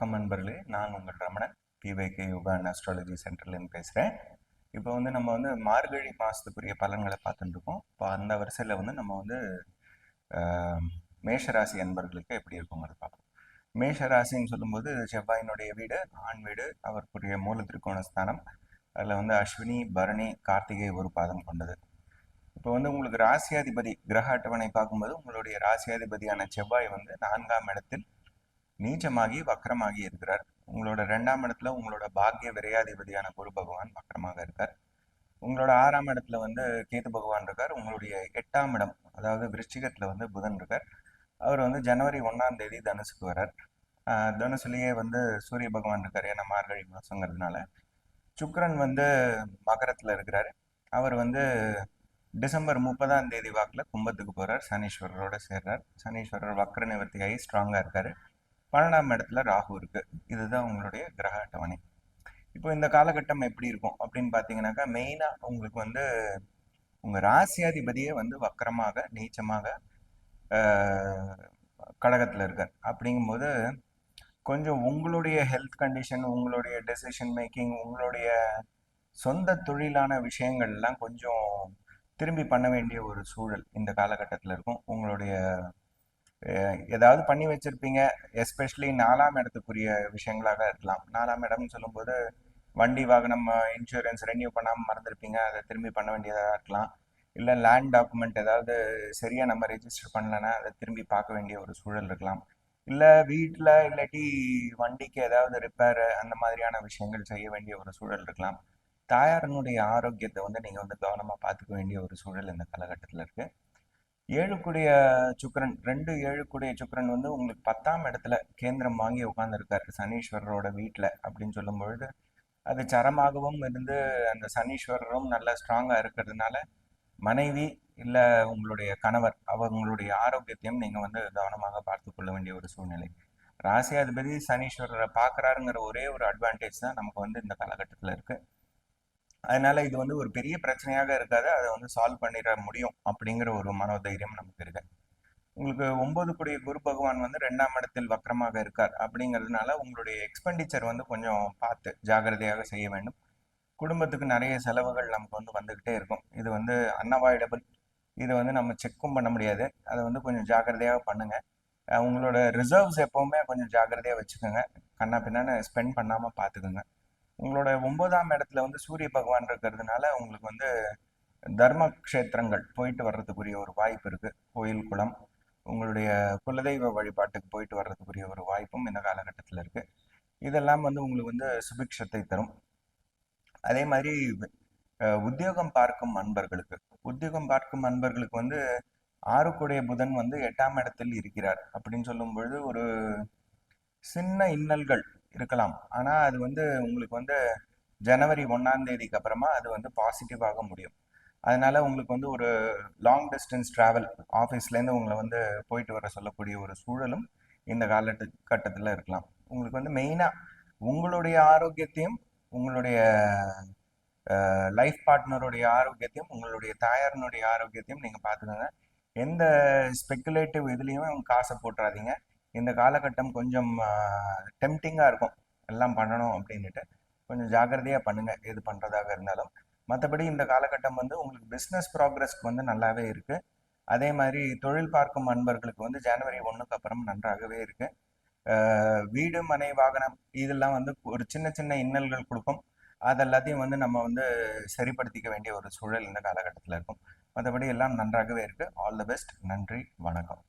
கம்மன்பர்களில் நான் உங்கள் பிவைகே yoga and astrology சென்டர்லேருந்து பேசுகிறேன் இப்போ வந்து நம்ம வந்து மார்கழி மாதத்துக்குரிய பலன்களை பார்த்துட்டு இருக்கோம். இப்போ அந்த வரிசையில் வந்து நம்ம வந்து மேஷராசி அன்பர்களுக்கு எப்படி இருக்குங்கிறது பார்ப்போம். மேஷராசின்னு சொல்லும்போது செவ்வாயினுடைய வீடு ஆண் வீடு அவருக்குரிய மூல திருக்கோண ஸ்தானம். அதில் வந்து அஸ்வினி பரணி கார்த்திகை ஒரு பாதம் கொண்டது. இப்போ வந்து உங்களுக்கு ராசியாதிபதி கிரக அட்டவணை பார்க்கும்போது உங்களுடைய ராசியாதிபதியான செவ்வாய் வந்து நான்காம் இடத்தில் நீச்சமாகி வக்கரமாகி இருக்கிறார். உங்களோட ரெண்டாம் இடத்துல உங்களோட பாக்கிய விரையாதிபதியான குரு பகவான் வக்கரமாக இருக்கார். உங்களோட ஆறாம் இடத்துல வந்து கேது பகவான் இருக்கார். உங்களுடைய எட்டாம் இடம் அதாவது விருச்சிகத்துல வந்து புதன் இருக்கார். அவர் வந்து ஜனவரி ஒன்றாம் தேதி தனுசுக்கு வரார் தனுசுலேயே வந்து சூரிய பகவான் இருக்கார். ஏன்னா மார்கழி மாசங்கிறதுனால. சுக்கரன் வந்து மகரத்துல இருக்கிறார். அவர் வந்து டிசம்பர் முப்பதாம் தேதி வாக்கில் கும்பத்துக்கு போகிறார் சனீஸ்வரரோட சேர்றார். சனீஸ்வரர் வக்கர நிவர்த்தியாகி ஸ்ட்ராங்காக இருக்கார். பன்னெண்டாம் இடத்துல ராகு இருக்கு. இதுதான் உங்களுடைய கிரக அட்டவணை. இப்போ இந்த காலகட்டம் எப்படி இருக்கும்? அப்படின்னு பார்த்தீங்கன்னாக்கா மெயினாக உங்களுக்கு வந்து உங்கள் ராசியாதிபதியே வந்து வக்கரமாக நீச்சமாக கடகத்தில் இருக்கார். அப்படிங்கும்போது கொஞ்சம் உங்களுடைய ஹெல்த் கண்டிஷன் உங்களுடைய டெசிஷன் மேக்கிங் உங்களுடைய சொந்த தொழிலான விஷயங்கள்லாம் கொஞ்சம் திரும்பி பண்ண வேண்டிய ஒரு சூழல் இந்த காலகட்டத்தில் இருக்கும். உங்களுடைய ஏதாவது பண்ணி வச்சிருப்பீங்க எஸ்பெஷலி நாலாம் இடத்துக்குரிய விஷயங்களாக இருக்கலாம். நாலாம் இடம்னு சொல்லும்போது வண்டி வாகனம் இன்சூரன்ஸ் ரெனியூ பண்ணாமல் மறந்துருப்பீங்க அதை திரும்பி பண்ண வேண்டியதாக இருக்கலாம். இல்லை லேண்ட் டாக்குமெண்ட் ஏதாவது சரியாக நம்ம ரெஜிஸ்டர் பண்ணலன்னா அதை திரும்பி பார்க்க வேண்டிய ஒரு சூழல் இருக்கலாம். இல்லை வீட்டில் இல்லாட்டி வண்டிக்கு ஏதாவது ரிப்பேர் அந்த மாதிரியான விஷயங்கள் செய்ய வேண்டிய ஒரு சூழல் இருக்கலாம். தாயாரனுடைய ஆரோக்கியத்தை வந்து நீங்கள் வந்து கவனமாக பார்த்துக்க வேண்டிய ஒரு சூழல் இந்த காலகட்டத்தில் இருக்குது ஏழுக்குடைய சுக்கரன் ரெண்டு ஏழுக்குடைய சுக்கரன் வந்து உங்களுக்கு பத்தாம் இடத்துல கேந்திரம் வாங்கி உட்காந்துருக்காரு சனீஸ்வரரோட வீட்டில் அப்படின்னு சொல்லும் பொழுது அது சரமாகவும் இருந்து அந்த சனீஸ்வரரும் நல்ல ஸ்ட்ராங்காக இருக்கிறதுனால மனைவி இல்லை உங்களுடைய கணவர் அவங்களுடைய ஆரோக்கியத்தையும் நீங்கள் வந்து கவனமாக பார்த்து கொள்ள வேண்டிய ஒரு சூழ்நிலை. ராசியாதிபதி சனீஸ்வரரை பார்க்குறாருங்கிற ஒரே ஒரு அட்வான்டேஜ் தான் நமக்கு வந்து இந்த காலகட்டத்தில் இருக்குது அதனால இது வந்து ஒரு பெரிய பிரச்சனையாக இருக்காது. அதை வந்து சால்வ் பண்ணிட முடியும் அப்படிங்கிற ஒரு மனோதைரியம் நமக்கு இருக்கு. உங்களுக்கு ஒன்பது கூடிய குரு பகவான் வந்து ரெண்டாம் இடத்தில் வக்கரமாக இருக்கார் அப்படிங்கிறதுனால உங்களுடைய எக்ஸ்பெண்டிச்சர் வந்து கொஞ்சம் பார்த்து ஜாகிரதையாக செய்ய வேண்டும். குடும்பத்துக்கு நிறைய செலவுகள் நமக்கு வந்து வந்துக்கிட்டே இருக்கும். இது வந்து அன்அவாய்டபிள் இதை வந்து நம்ம செக்கும் பண்ண முடியாது. அதை வந்து கொஞ்சம் ஜாக்கிரதையாக பண்ணுங்க. உங்களோட ரிசர்வ்ஸ் எப்பவுமே கொஞ்சம் ஜாக்கிரதையாக வச்சுக்கோங்க. கண்ணா பின்னான்னு ஸ்பெண்ட் பண்ணாமல் பார்த்துக்குங்க. உங்களோட ஒன்பதாம் இடத்துல வந்து சூரிய பகவான் இருக்கிறதுனால உங்களுக்கு வந்து தர்ம கஷேத்திரங்கள் போயிட்டு வர்றதுக்குரிய ஒரு வாய்ப்பு இருக்கு. கோயில் குளம் உங்களுடைய குலதெய்வ வழிபாட்டுக்கு போயிட்டு வர்றதுக்குரிய ஒரு வாய்ப்பும் இந்த காலகட்டத்தில் இருக்கு. இதெல்லாம் வந்து உங்களுக்கு வந்து சுபிக்ஷத்தை தரும். அதே மாதிரி உத்தியோகம் பார்க்கும் அன்பர்களுக்கு உத்தியோகம் பார்க்கும் அன்பர்களுக்கு வந்து ஆறுக்குடைய புதன் வந்து எட்டாம் இடத்தில் இருக்கிறார். அப்படின்னு சொல்லும் பொழுது ஒரு சின்ன இன்னல்கள் இருக்கலாம். ஆனால் அது வந்து உங்களுக்கு வந்து ஜனவரி ஒன்றாம் தேதிக்கு அப்புறமா அது வந்து பாசிட்டிவாக முடியும். அதனால உங்களுக்கு வந்து ஒரு லாங் டிஸ்டன்ஸ் ட்ராவல் ஆஃபீஸ்லேருந்து உங்களை வந்து போயிட்டு வர சொல்லக்கூடிய ஒரு சூழலும் இந்த காலட்டு கட்டத்தில் இருக்கலாம். உங்களுக்கு வந்து மெயினாக உங்களுடைய ஆரோக்கியத்தையும் உங்களுடைய லைஃப் பார்ட்னருடைய ஆரோக்கியத்தையும் உங்களுடைய தாயாரனுடைய ஆரோக்கியத்தையும் நீங்கள் பார்த்துக்கோங்க. எந்த ஸ்பெக்குலேட்டிவ் இதுலேயுமே காசை போட்டுறாதீங்க. இந்த காலகட்டம் கொஞ்சம் டெம்டிங்காக இருக்கும். எல்லாம் பண்ணணும் அப்படின்னுட்டு. கொஞ்சம் ஜாக்கிரதையாக பண்ணுங்கள் எது பண்ணுறதாக இருந்தாலும். மற்றபடி இந்த காலகட்டம் வந்து உங்களுக்கு பிஸ்னஸ் ப்ராக்ரஸ்க்கு வந்து நல்லாவே இருக்குது அதே மாதிரி தொழில் பார்க்கும் அன்பர்களுக்கு வந்து ஜனவரி ஒன்றுக்கு அப்புறம் நன்றாகவே இருக்குது வீடு மனை வாகனம் இதெல்லாம் வந்து ஒரு சின்ன சின்ன இன்னல்கள் கொடுக்கும். அது எல்லாத்தையும் வந்து நம்ம வந்து சரிப்படுத்திக்க வேண்டிய ஒரு சூழல் இந்த காலகட்டத்தில் இருக்கும். மற்றபடி எல்லாம் நன்றாகவே இருக்குது ஆல் த பெஸ்ட் நன்றி. வணக்கம்.